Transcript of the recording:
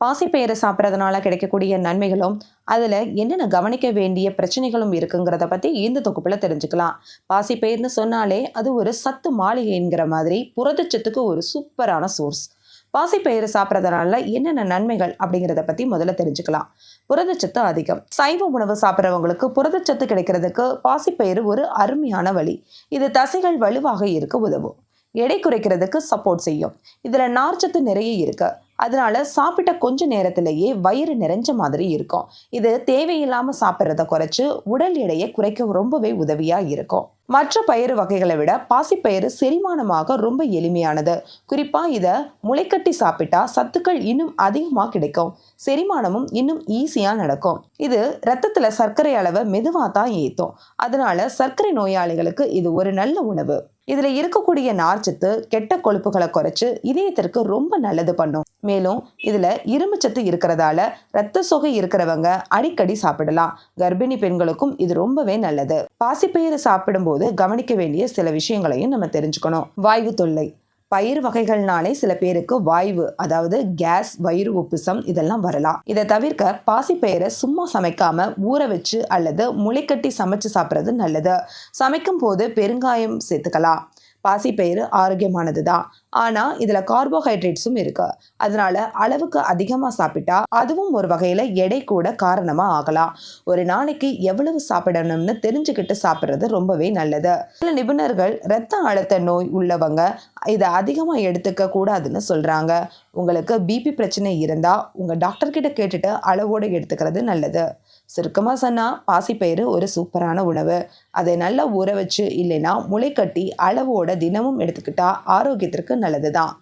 பாசிப்பயிறு சாப்பிட்றதுனால கிடைக்கக்கூடிய நன்மைகளும் அதில் என்னென்ன கவனிக்க வேண்டிய பிரச்சனைகளும் இருக்குங்கிறத பற்றி இந்த தொகுப்பில் தெரிஞ்சுக்கலாம். பாசிப்பயிர்னு சொன்னாலே அது ஒரு சத்து மாளிகைங்கிற மாதிரி புரதச்சத்துக்கு ஒரு சூப்பரான சோர்ஸ் பாசிப்பயிறு சாப்பிட்றதுனால என்னென்ன நன்மைகள் அப்படிங்கிறத பற்றி முதல்ல தெரிஞ்சுக்கலாம். புரதச்சத்து அதிகம். சைவ உணவு சாப்பிட்றவங்களுக்கு புரதச்சத்து கிடைக்கிறதுக்கு பாசிப்பயிறு ஒரு அருமையான வழி. இது தசைகள் வலுவாக இருக்க உதவும். எடை குறைக்கிறதுக்கு சப்போர்ட் செய்யும். இதில் நார்ச்சத்து நிறைய இருக்குது அதனால சாப்பிட்ட கொஞ்ச நேரத்திலேயே வயிறு நிறைஞ்ச மாதிரி இருக்கும். இது தேவையில்லாமல் சாப்பிட்றத குறைச்சு உடல் எடையை குறைக்க ரொம்பவே உதவியாக இருக்கும். மற்ற பயிறு வகைகளை விட பாசிப்பயிறு செரிமானமாக ரொம்ப எளிமையானது. குறிப்பாக இதை முளைக்கட்டி சாப்பிட்டா சத்துக்கள் இன்னும் அதிகமாக கிடைக்கும். செரிமானமும் இன்னும் ஈஸியாக நடக்கும். இது ரத்தத்தில் சர்க்கரை அளவை மெதுவாக தான் ஏற்றும் அதனால சர்க்கரை நோயாளிகளுக்கு இது ஒரு நல்ல உணவு. இதில் இருக்கக்கூடிய நார்ச்சத்து கெட்ட கொழுப்புகளை குறைச்சி இதயத்திற்கு ரொம்ப நல்லது பண்ணும். மேலும் இதில் இரும்புச்சத்து இருக்கிறதால ரத்த சொகை இருக்கிறவங்க அடிக்கடி சாப்பிடலாம். கர்ப்பிணி பெண்களுக்கும் இது ரொம்பவே நல்லது. பாசிப்பயிறு சாப்பிடும்போது கவனிக்க வேண்டிய சில விஷயங்களையும் நம்ம தெரிஞ்சுக்கணும். வாய்வு தொல்லை பயிர் வகைகள்னாலே சில பேருக்கு வாய்வு அதாவது கேஸ் வயிறு உப்புசம் இதெல்லாம் வரலாம். இதை தவிர்க்க பாசிப்பயிரை சும்மா சமைக்காம ஊற வச்சு அல்லது முளைக்கட்டி சமைச்சு சாப்பிட்றது நல்லது. சமைக்கும் போது பெருங்காயம் சேர்த்துக்கலாம். பாசிப்பயிறு ஆரோக்கியமானது தான் ஆனால் இதில் கார்போஹைட்ரேட்ஸும் இருக்கு. அதனால அளவுக்கு அதிகமாக சாப்பிட்டா அதுவும் ஒரு வகையில் எடை கூட காரணமாக ஆகலாம். ஒரு நாளைக்கு எவ்வளவு சாப்பிடணும்னு தெரிஞ்சுக்கிட்டு சாப்பிட்றது ரொம்பவே நல்லது. சில நிபுணர்கள் இரத்த அழுத்த நோய் உள்ளவங்க இதை அதிகமாக எடுத்துக்க கூடாதுன்னு சொல்கிறாங்க உங்களுக்கு பிபி பிரச்சனை இருந்தால் உங்கள் டாக்டர்கிட்ட கேட்டுட்டு அளவோடு எடுத்துக்கிறது நல்லது. சுருக்கமாக சொன்னால் பாசிப்பயிறு ஒரு சூப்பரான உணவு. அதை நல்லா ஊற வச்சு இல்லைன்னா முளைக்கட்டி அளவோட தினமும் எடுத்துக்கிட்டா ஆரோக்கியத்திற்கு நல்லது தான்